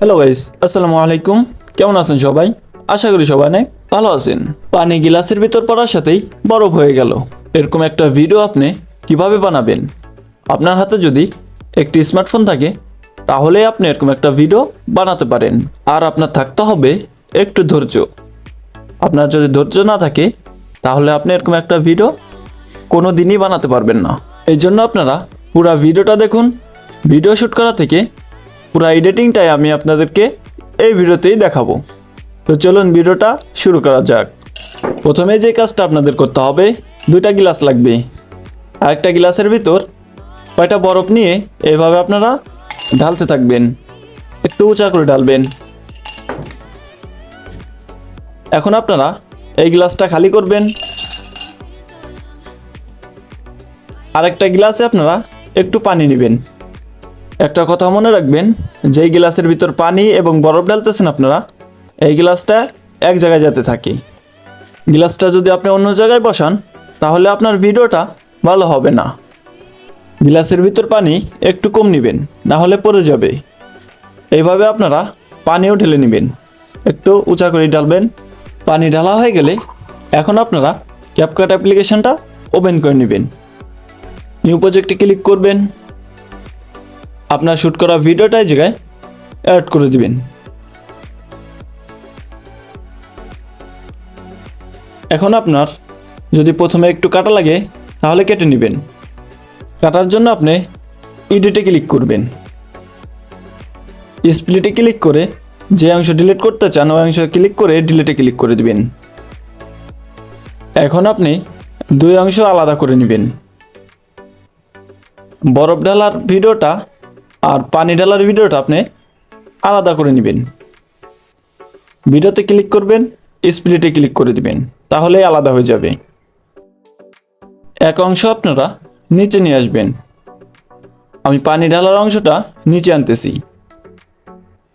Hello guys আসসালামু আলাইকুম। কেমন আছেন সবাই? আশা করি সবাই অনেক ভালো আছেন। পানি গিলাসের ভিতর পড়ার সাথেই বরফ হয়ে গেল। এরকম একটা ভিডিও আপনি কীভাবে বানাবেন? আপনার হাতে যদি একটি স্মার্টফোন থাকে, তাহলে আপনি এরকম একটা ভিডিও বানাতে পারেন। আর আপনার থাকতে হবে একটু ধৈর্য। আপনার যদি ধৈর্য না থাকে, তাহলে আপনি এরকম একটা ভিডিও কোনো দিনই বানাতে পারবেন না। এই জন্য আপনারা পুরো ভিডিওটা দেখুন। ভিডিও শ্যুট করা থেকে পুরো এডিটিংটাই আমি আপনাদেরকে এই ভিডিওতেই দেখাবো। তো চলুন ভিডিওটা শুরু করা যাক। প্রথমে যে কাজটা আপনাদের করতে হবে, দুইটা গ্লাস লাগবে। আরেকটা গ্লাসের ভিতর কয়টা বরফ নিয়ে এভাবে আপনারা ঢালতে থাকবেন। একটু উঁচা করে ঢালবেন। এখন আপনারা এই গ্লাসটা খালি করবেন। আরেকটা গ্লাসে আপনারা একটু পানি নেবেন। একটা কথা মনে রাখবেন, যেই গ্লাসের ভিতর পানি এবং বরফ ঢালতেছেন আপনারা, এই গ্লাসটা এক জায়গায় যেতে থাকে। গ্লাসটা যদি আপনি অন্য জায়গায় বসান, তাহলে আপনার ভিডিওটা ভালো হবে না। গ্লাসের ভিতর পানি একটু কম নেবেন, না হলে পড়ে যাবে। এইভাবে আপনারা পানিও ঢেলে নেবেন। একটু উঁচা করে ঢালবেন। পানি ঢালা হয়ে গেলে এখন আপনারা ক্যাপকাট অ্যাপ্লিকেশনটা ওপেন করে নেবেন। নিউ প্রজেক্টে ক্লিক করবেন। আপনার শ্যুট করা ভিডিওটা জায়গায় অ্যাড করে দিবেন। এখন আপনার যদি প্রথমে একটু কাটা লাগে, তাহলে কেটে নেবেন। কাটার জন্য আপনি ইডিটে ক্লিক করবেন। স্প্লিটে ক্লিক করে যে অংশ ডিলিট করতে চান, ওই অংশ ক্লিক করে ডিলিটে ক্লিক করে দিবেন। এখন আপনি দুই অংশ আলাদা করে নেবেন। বরফ ঢালার ভিডিওটা আর পানি ঢালার ভিডিওটা আপনি আলাদা করে নেবেন। ভিডিওতে ক্লিক করবেন স্প্লিটে ক্লিক করে দিবেন তাহলে আলাদা হয়ে যাবে। এক অংশ আপনারা নিচে নিয়ে আসবেন। আমি পানি ঢালার অংশটা নিচে আনতেছি।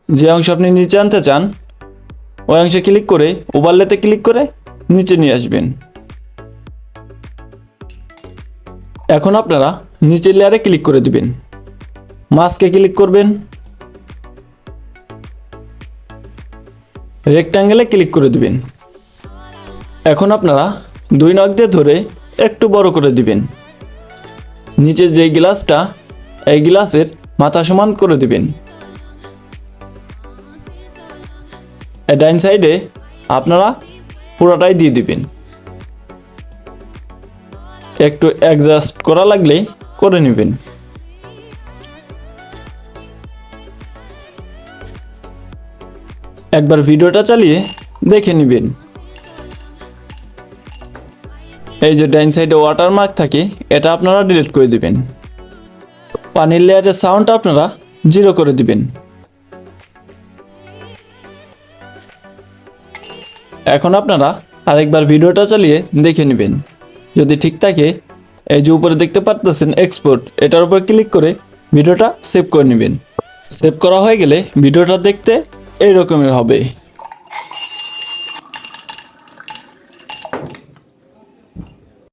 যে অংশ আপনি নিচে আনতে চান, ওই অংশে ক্লিক করে ওভারলেতে ক্লিক করে নিচে নিয়ে আসবেন। এখন আপনারা নিচের লেয়ারে ক্লিক করে দিবেন। মাস্কে ক্লিক করবেন। রেক্টাঙ্গেলে ক্লিক করে দিবেন। এখন আপনারা দুই নখ দিয়ে ধরে একটু বড় করে দিবেন। নিচে যে গ্লাসটা, এই গ্লাসের মাথা সমান করে দিবেন। ডাইন সাইডে আপনারা পুরোটাই দিয়ে দিবেন। একটু অ্যাডজাস্ট করা লাগলে করে নেবেন। একবার ভিডিওটা চালিয়ে দেখে নেবেন। এই যে ডাইন সাইডে ওয়াটারমার্ক থাকে, এটা আপনারা ডিলিট করে দিবেন। পানির লেয়ারের সাউন্ড আপনারা জিরো করে দিবেন। এখন আপনারা আরেকবার ভিডিওটা চালিয়ে দেখে নেবেন। যদি ঠিক থাকে, এই যে উপরে দেখতে পারতেছেন এক্সপোর্ট এটার উপর ক্লিক করে ভিডিওটা সেভ করে নেবেন। সেভ করা হয়ে গেলে ভিডিওটা দেখতে এই রকমের হবে।